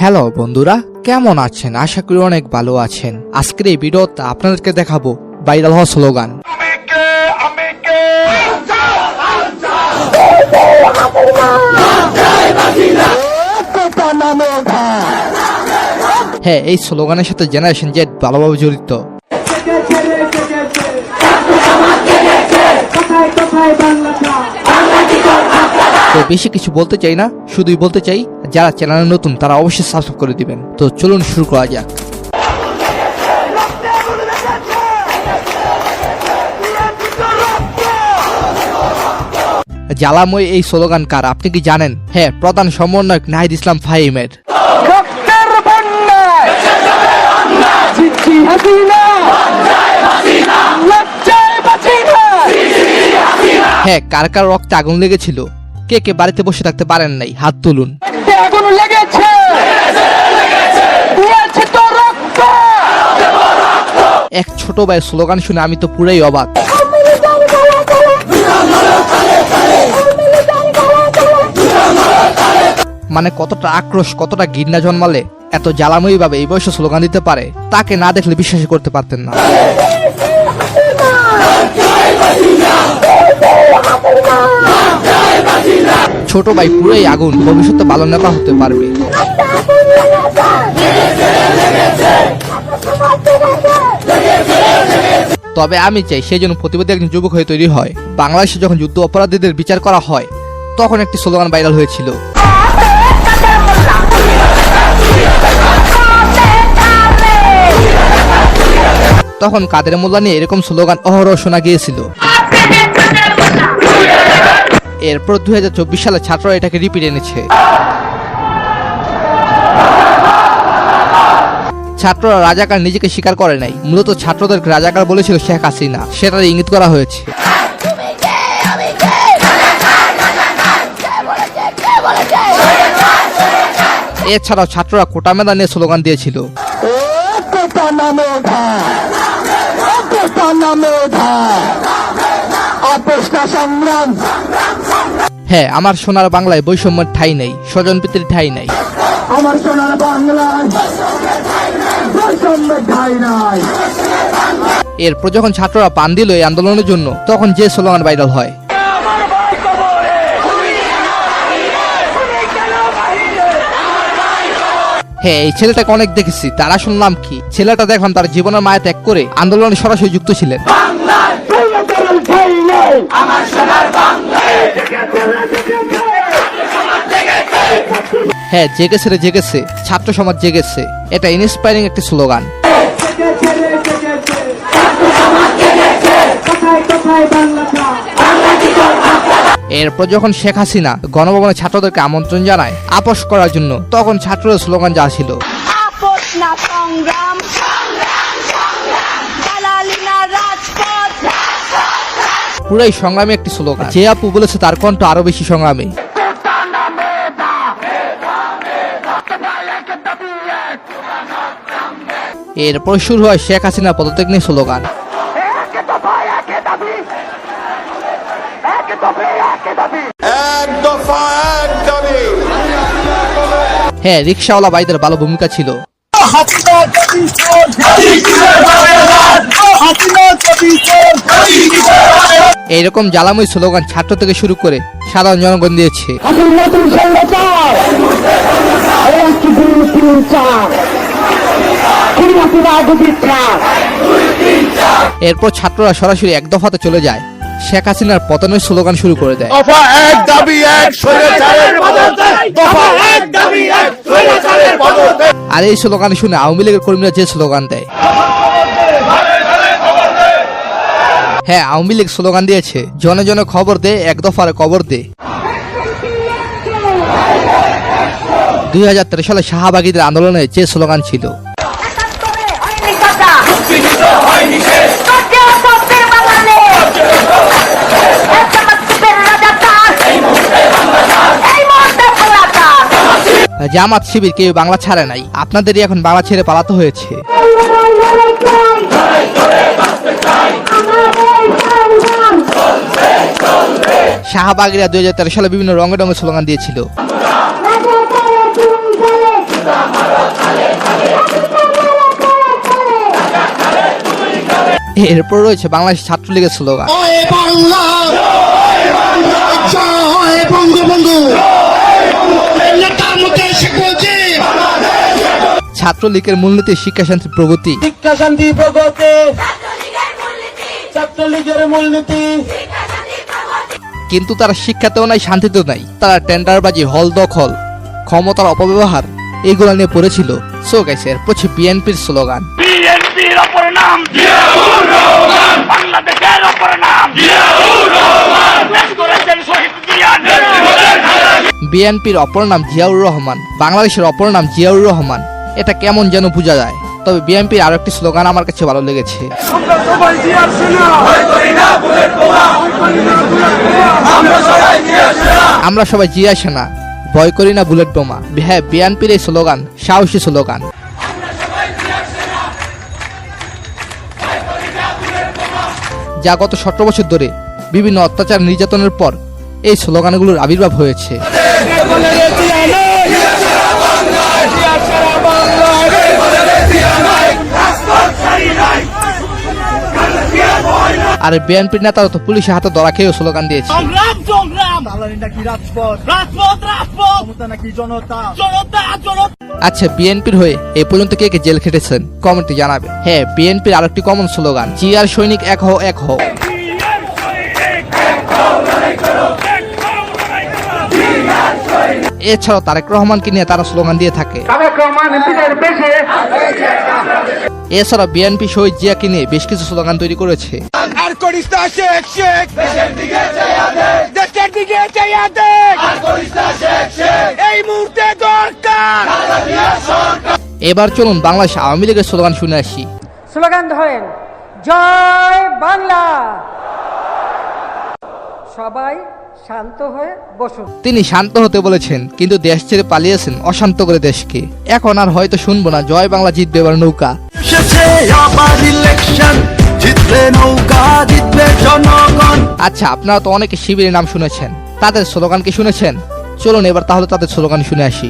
Hello বন্ধুরা কেমন আছেন? আশা করি অনেক ভালো আছেন। আজকের এই ভিডিওতে আপনাদেরকে দেখাবো ভাইরাল হওয়া স্লোগান! হ্যাঁ এই স্লোগানের সাথে জেনারেশন জেড ভালোভাবে জড়িত। তো বেশি কিছু বলতে চাই না শুধুই বলতে চাই যারা চ্যানেলে নতুন তারা অবশ্যই সাবস্ক্রাইব করে দিবেন। তো চলুন শুরু করা যাক। জ্বালাময় এই স্লোগান কার? আপনি কি জানেন? হ্যাঁ প্রধান সমন্বয়ক নাহিদ ইসলাম ফাহিমের। হ্যাঁ কার কার রক্তে আগুন লেগেছিল? কে কে বাড়িতে বসে থাকতে পারেন নাই? হাত তুলুন। আগুন লেগেছে। দিয়েছে তো রক্ত। এক ছোট ভাই স্লোগান শুনে আমি তো পুরাই অবাক। মানে কতটা আক্রোশ কতটা গিন্না জন্মালে এত জ্বালাময়ী ভাবে এই বয়সে স্লোগান দিতে পারে তাকে না দেখলে বিশ্বাস করতে পারতেন না। ছোট ভাই, পুরাই আগুন। ভবিষ্যতে ভালো নেতা হতে পারবে। তবে আমি চাই সেই জন্য প্রতিবাদী একজন যুবক হয়ে তৈরি হয়। বাংলাদেশে যখন যুদ্ধ অপরাধীদের বিচার করা হয়, তখন একটি স্লোগান ভাইরাল হয়েছিল। তখন কাদের মোল্লা নিয়ে এরকম স্লোগান, অহরহ শোনা গিয়েছিল। এরপর দু হাজার চব্বিশ সালে ছাত্ররা এটাকে রিপিট এনেছে। ছাত্ররা রাজাকার নিজেকে স্বীকার করে নাই। মূলত ছাত্রদেরকে রাজাকার বলেছিল শেখ হাসিনা। সেটার ইঙ্গিত করা হয়েছে। এছাড়াও ছাত্ররা কোটা মেধা নিয়ে স্লোগান দিয়েছিল। কোটা নামে ওঠা। কোটা নামে ওঠা। সংগ্রাম। হ্যাঁ আমার সোনার বাংলায় বৈষম্যের ঠাই নেই স্বজন প্রীতির ঠাই নেই। আমার সোনার বাংলায় বৈষম্যের ঠাই নাই। এরপর যখন ছাত্ররা পান দিল এই আন্দোলনের জন্য তখন যে স্লোগান ভাইরাল হয়। হ্যাঁ এই ছেলেটাকে অনেক দেখেছি তারা শুনলাম কি? ছেলেটা দেখলাম তার জীবনের মায়া ত্যাগ করে আন্দোলনে সরাসরি যুক্ত ছিলেন। হ্যাঁ জেগেছে রে, জেগেছে। ছাত্র সমাজ জেগেছে। এটা ইন্সপায়ারিং একটি স্লোগান এরপর যখন শেখ হাসিনা গণভবনে ছাত্রদেরকে আমন্ত্রণ জানায়, আপোষ করার জন্য, তখন ছাত্রদের স্লোগান যা ছিল। আপস না সংগ্রাম। পুরাই সংগ্রামী একটি স্লোগান যে আপু বলেছে তার কণ্ঠ আরও বেশি সংগ্রামী। এরপর শুরু হয় শেখ হাসিনা পদত্যাগ নিয়ে স্লোগান। এক দফা এক দাবি। হ্যাঁ রিক্সাওয়ালা ভাইদের ভালো ভূমিকা ছিল। এইরকম জ্বালাময় স্লোগান ছাত্র থেকে শুরু করে সাধারণ জনগণ দিয়েছে। এরপর ছাত্ররা সরাসরি এক দফাতে চলে যায়। শেখ হাসিনার পতনের স্লোগান শুরু করে দেয়। দফা এক দাবি এক দফা এক দাবি এক। আর এই স্লোগান শুনে আওয়ামী লীগের কর্মীরা যে স্লোগান দেয়। হ্যাঁ আওয়ামী লীগ স্লোগান দিয়েছে জনে জনে খবর দে এক দফার কবর দে। দুই হাজার তেরো সালে শাহবাগীদের আন্দোলনে যে স্লোগান ছিল জামাত শিবির কেউ বাংলা ছাড়ে নাই। আপনাদেরই এখন বাংলা ছেড়ে পালাতে হয়েছে। শাহবাগিরা দুই হাজার তেরো সালে বিভিন্ন রঙে রঙে স্লোগান দিয়েছিল। এরপর রয়েছে বাংলাদেশ ছাত্রলীগের স্লোগান। বঙ্গবন্ধু। ছাত্রলীগের মূলনীতি শিক্ষা শান্তি প্রগতি। শিক্ষা শান্তি প্রগতি। ছাত্রলীগের মূলনীতি কিন্তু তারা শিক্ষাতেও নাই শান্তিতেও নাই। তারা টেন্ডারবাজি হল দখল ক্ষমতার অপব্যবহার এগুলো নিয়ে পড়েছিল। সো গাইস এরপর হচ্ছে বিএনপির স্লোগান। বিএনপির অপর নাম। জিয়াউর রহমান। বাংলাদেশের অপর নাম। জিয়াউর রহমান। বিএনপির অপর নাম জিয়াউর রহমান। বাংলাদেশের অপর নাম জিয়াউর রহমান। এটা কেমন যেন বোঝা যায়। তবে বিএনপির আরও একটি স্লোগান আমার কাছে ভালো লেগেছে। আমরা সবাই জিয়া সেনা ভয় করি না বুলেট বোমা। হ্যাঁ বিএনপির এই স্লোগান সাহসী স্লোগান। যা গত সতেরো বছর ধরে বিভিন্ন অত্যাচার নির্যাতনের পর এই স্লোগানগুলোর আবির্ভাব হয়েছে। আর বিএনপি নেতারা তো পুলিশের হাতে ধরা খেয়েও স্লোগান দিয়েছে। আচ্ছা বিএনপির হয়ে এ পর্যন্ত কে কে জেল খেটেছেন? কমেন্টে জানাবে। হ্যাঁ বিএনপির আরেকটি কমন স্লোগান জিয়ার সৈনিক এক হও এক হও। এছাড়াও তারেক রহমানকে নিয়ে তারা স্লোগান দিয়ে থাকে। এছাড়া বিএনপি শহীদ জিয়াকে নিয়ে বেশ কিছু স্লোগান তৈরি করেছে। এবার চলুন বাংলাদেশ আওয়ামী লীগের স্লোগান শুনে আসি। স্লোগান ধরেন জয় বাংলা। সবাই শান্ত হয়ে বসুন। তিনি শান্ত হতে বলেছেন কিন্তু দেশ ছেড়ে পালিয়েছেন অশান্ত করে দেশকে। এখন আর হয়তো শুনব না জয় বাংলা জিতবে এবার নৌকা। আচ্ছা আপনারা তো অনেকে শিবিরের নাম শুনেছেন। তাদের স্লোগান কি শুনেছেন? চলুন এবার তাহলে তাদের স্লোগান শুনে আসি।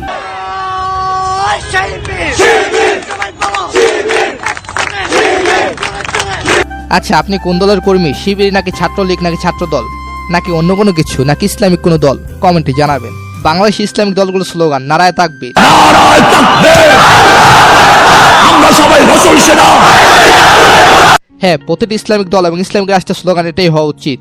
আচ্ছা আপনি কোন দলের কর্মী? শিবির নাকি ছাত্রলীগ নাকি ছাত্রদল? নাকি অন্য কোনো কিছু নাকি ইসলামিক কোনো দল? কমেন্টে জানাবেন। বাংলাদেশ ইসলামিক দলগুলো স্লোগান নারায় থাকবে! আমরা সবাই রসুল সেনা! হ্যাঁ প্রতিটি ইসলামিক দল এবং ইসলামিক রাষ্ট্রের স্লোগান এটাই হওয়া উচিত।